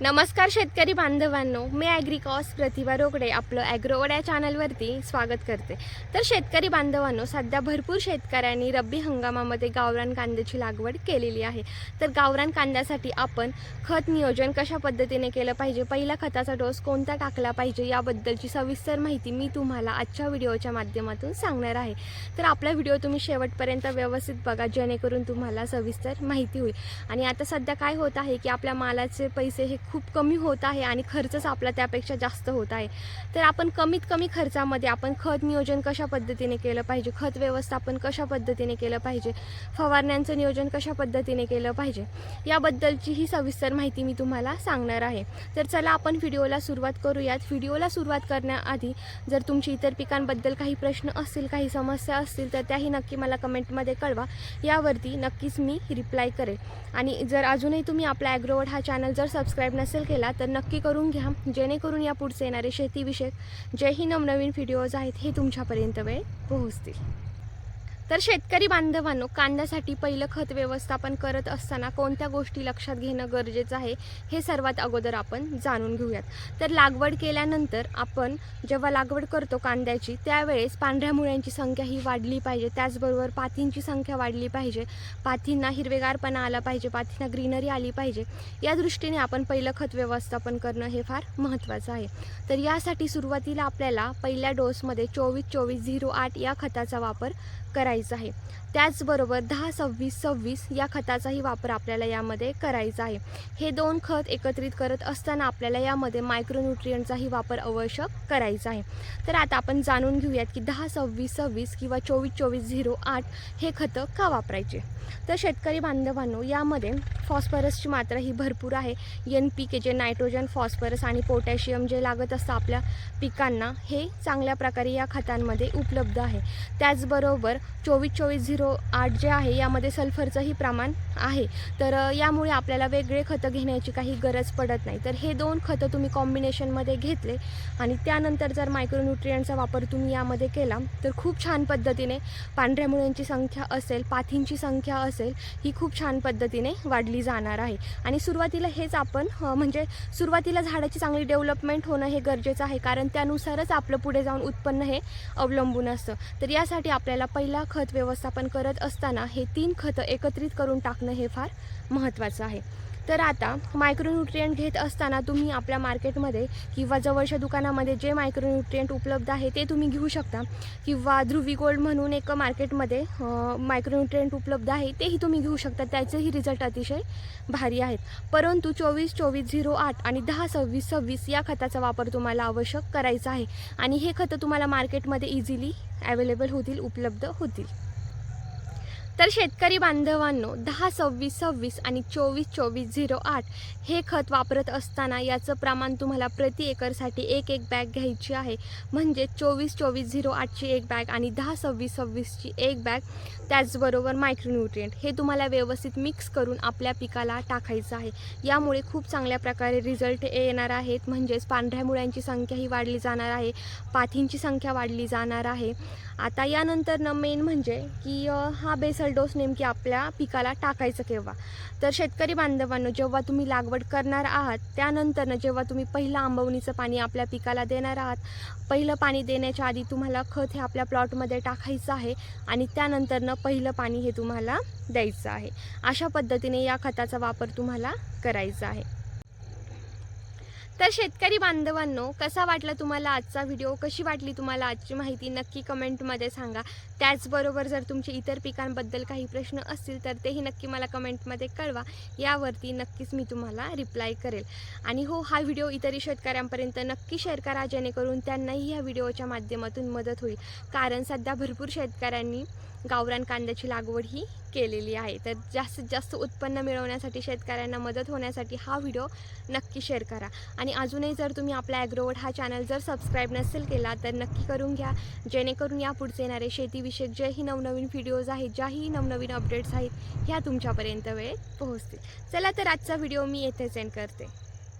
नमस्कार शेतकरी बांधवांनो मी ॲग्रिकॉस प्रतिभा रोकडे आपलं ॲग्रोवड या चॅनलवरती स्वागत करते. तर शेतकरी बांधवांनो सध्या भरपूर शेतकऱ्यांनी रब्बी हंगामामध्ये गावरान कांद्याची लागवड केलेली आहे. तर गावरान कांद्यासाठी आपण खत नियोजन कशा पद्धतीने केलं पाहिजे? पहिला खताचा डोस कोणता टाकला पाहिजे? याबद्दलची सविस्तर माहिती मी तुम्हाला आजच्या व्हिडिओच्या माध्यमातून सांगणार आहे. तर आपला व्हिडिओ तुम्ही शेवटपर्यंत व्यवस्थित बघा जेणेकरून तुम्हाला सविस्तर माहिती होईल. आणि आता सध्या काय होत आहे की आपल्या मालाचे पैसे हे खूप कमी होत आहे आणि खर्चच आपला त्यापेक्षा जास्त होत आहे. तर आपण कमीत कमी खर्चामध्ये आपण खत नियोजन कशा पद्धतीने केलं पाहिजे? खत व्यवस्थापन कशा पद्धतीने केलं पाहिजे? फवारण्यांचं नियोजन कशा पद्धतीने केलं पाहिजे? याबद्दलची ही सविस्तर माहिती मी तुम्हाला सांगणार आहे. तर चला आपण व्हिडिओला सुरुवात करूयात. व्हिडिओला सुरुवात करण्याआधी जर तुमची इतर पिकांबद्दल काही प्रश्न असतील काही समस्या असतील तर त्याही नक्की मला कमेंटमध्ये कळवा. यावरती नक्कीच मी रिप्लाय करेल. आणि जर अजूनही तुम्ही आपला ॲग्रोवर्ड हा चॅनल जर सबस्क्राईब नसेल केला तर नक्की करून घ्या. जेणेकरून या पुढचे येणारे शेतीविषयक जेही नवनवीन व्हिडिओज आहेत हे तुमच्यापर्यंत वेळ पोहोचतील. तर शेतकरी बांधवांनो कांद्यासाठी पहिलं खत व्यवस्थापन करत असताना कोणत्या गोष्टी लक्षात घेणं गरजेचं आहे हे सर्वात अगोदर आपण जाणून घेऊयात. तर लागवड केल्यानंतर आपण जेव्हा लागवड करतो कांद्याची त्यावेळेस पांढऱ्या मुळ्यांची संख्या ही वाढली पाहिजे. त्याचबरोबर पातींची संख्या वाढली पाहिजे. पातींना हिरवेगारपणा आला पाहिजे पातींना ग्रीनरी आली पाहिजे. या दृष्टीने आपण पहिलं खत व्यवस्थापन करणं हे फार महत्त्वाचं आहे. तर यासाठी सुरुवातीला आपल्याला पहिल्या डोसमध्ये चोवीस चोवीस झिरो आठ या खताचा वापर करायचा आहे. त्याचबरोबर दहा सव्वीस सव्वीस या खताचाही वापर आपल्याला यामध्ये करायचा आहे. हे दोन खत एकत्रित करत असताना आपल्याला यामध्ये मायक्रोन्युट्रियंटचाही वापर आवश्यक करायचा आहे. तर आता आपण जाणून घेऊयात की दहा सव्वीस सव्वीस किंवा चोवीस चोवीस झिरो आठ हे खतं का वापरायचे? तर शेतकरी बांधवांनो यामध्ये फॉस्फरसची मात्रा ही भरपूर आहे. एन पी के जे नायट्रोजन फॉस्फरस आणि पोटॅशियम जे लागत असतं आपल्या पिकांना हे चांगल्या प्रकारे या खतांमध्ये उपलब्ध आहे. त्याचबरोबर चोवीस चोवीस झिरो आठ जे आहे यामध्ये सल्फरचंही प्रमाण आहे. तर यामुळे आपल्याला वेगळे खतं घेण्याची काही गरज पडत नाही. तर हे दोन खतं तुम्ही कॉम्बिनेशनमध्ये घेतले आणि त्यानंतर जर मायक्रोन्युट्रियनचा वापर तुम्ही यामध्ये केला तर खूप छान पद्धतीने पांढऱ्या मुळ्यांची संख्या असेल पाथींची संख्या असेल ही खूप छान पद्धतीने वाढली जाणार आहे. आणि सुरुवातीला हेच आपण म्हणजे सुरुवातीला झाडाची चांगली डेव्हलपमेंट होणं हे गरजेचं आहे. कारण त्यानुसारच आपलं पुढे जाऊन उत्पन्न हे अवलंबून असतं. तर यासाठी आपल्याला पहिला खत व्यवस्थापन करत असताना हे तीन खतं एकत्रित करून टाकणं हे फार महत्त्वाचं आहे. तर आता मायक्रोन्युट्रियंट घेत असताना तुम्ही आपल्या मार्केटमध्ये किंवा जवळच्या दुकानामध्ये जे मायक्रोन्युट्रियंट उपलब्ध आहे ते तुम्ही घेऊ शकता. किंवा ध्रुवी गोल्ड म्हणून एक मार्केटमध्ये मायक्रोन्युट्रियंट उपलब्ध आहे तेही तुम्ही घेऊ शकता. त्याचेही रिझल्ट अतिशय भारी आहेत. परंतु चोवीस चोवीस झिरो आठ आणि दहा सव्वीस सव्वीस या खताचा वापर तुम्हाला आवश्यक करायचा आहे. आणि हे खतं तुम्हाला मार्केटमध्ये इझिली अवेलेबल होतील उपलब्ध होतील. तर शेतकरी बांधवांनो दहा सव्वीस सव्वीस आणि चोवीस चोवीस झिरो आठ हे खत वापरत असताना याचं प्रमाण तुम्हाला प्रति एकरसाठी एक एक बॅग घ्यायची आहे. म्हणजे चोवीस चोवीस झिरो आठची एक बॅग आणि दहा सव्वीस सव्वीसची एक बॅग त्याचबरोबर मायक्रोन्युट्रियंट हे तुम्हाला व्यवस्थित मिक्स करून आपल्या पिकाला टाकायचं आहे. यामुळे खूप चांगल्या प्रकारे रिझल्ट येणार आहेत. म्हणजेच पांढऱ्या मुळ्यांची संख्याही वाढली जाणार आहे. पाथींची संख्या वाढली जाणार आहे. आता यानंतरनं मेन म्हणजे की हा बेसन बेसल डोस नेमकी आपल्या पिकाला टाकायचं केव्हा? तर शेतकरी बांधवांनो जेव्हा तुम्ही लागवड करणार आहात त्यानंतरनं जेव्हा तुम्ही पहिलं आंबवणीचं पाणी आपल्या पिकाला देणार आहात पहिलं पाणी देण्याच्या आधी तुम्हाला खत हे आपल्या प्लॉटमध्ये टाकायचं आहे आणि त्यानंतरनं पहिलं पाणी हे तुम्हाला द्यायचं आहे. अशा पद्धतीने या खताचा वापर तुम्हाला करायचा आहे. तर शेतकरी बांधवांनो कसा वाटला तुम्हाला आजचा व्हिडिओ कशी वाटली तुम्हाला आजची माहिती? नक्की कमेंटमध्ये सांगा. त्याचबरोबर जर तुमचे इतर पिकांबद्दल काही प्रश्न असतील तर तेही नक्की मला कमेंटमध्ये कळवा. यावरती नक्कीच मी तुम्हाला रिप्लाय करेल. आणि हो हा व्हिडिओ इतरही शेतकऱ्यांपर्यंत नक्की शेअर करा जेणेकरून त्यांनाही ह्या व्हिडिओच्या माध्यमातून मदत होईल. कारण सध्या भरपूर शेतकऱ्यांनी गावरान कांद्याची लागवड ही केलेली आहे. तर जास्तीत जास्त उत्पन्न मिळवण्यासाठी शेतकऱ्यांना मदत होण्यासाठी हा व्हिडिओ नक्की शेअर करा. आणि अजूनही जर तुम्ही आपला ॲग्रोवड हा चॅनल जर सबस्क्राईब नसेल केला तर नक्की करून घ्या. जेणेकरून या पुढचे येणारे शेतीविषयक जेही नवनवीन व्हिडिओज आहेत ज्याही नवनवीन अपडेट्स आहेत ह्या तुमच्यापर्यंत वेळेत पोहोचतील. चला तर आजचा व्हिडिओ मी येथे सेंड करते.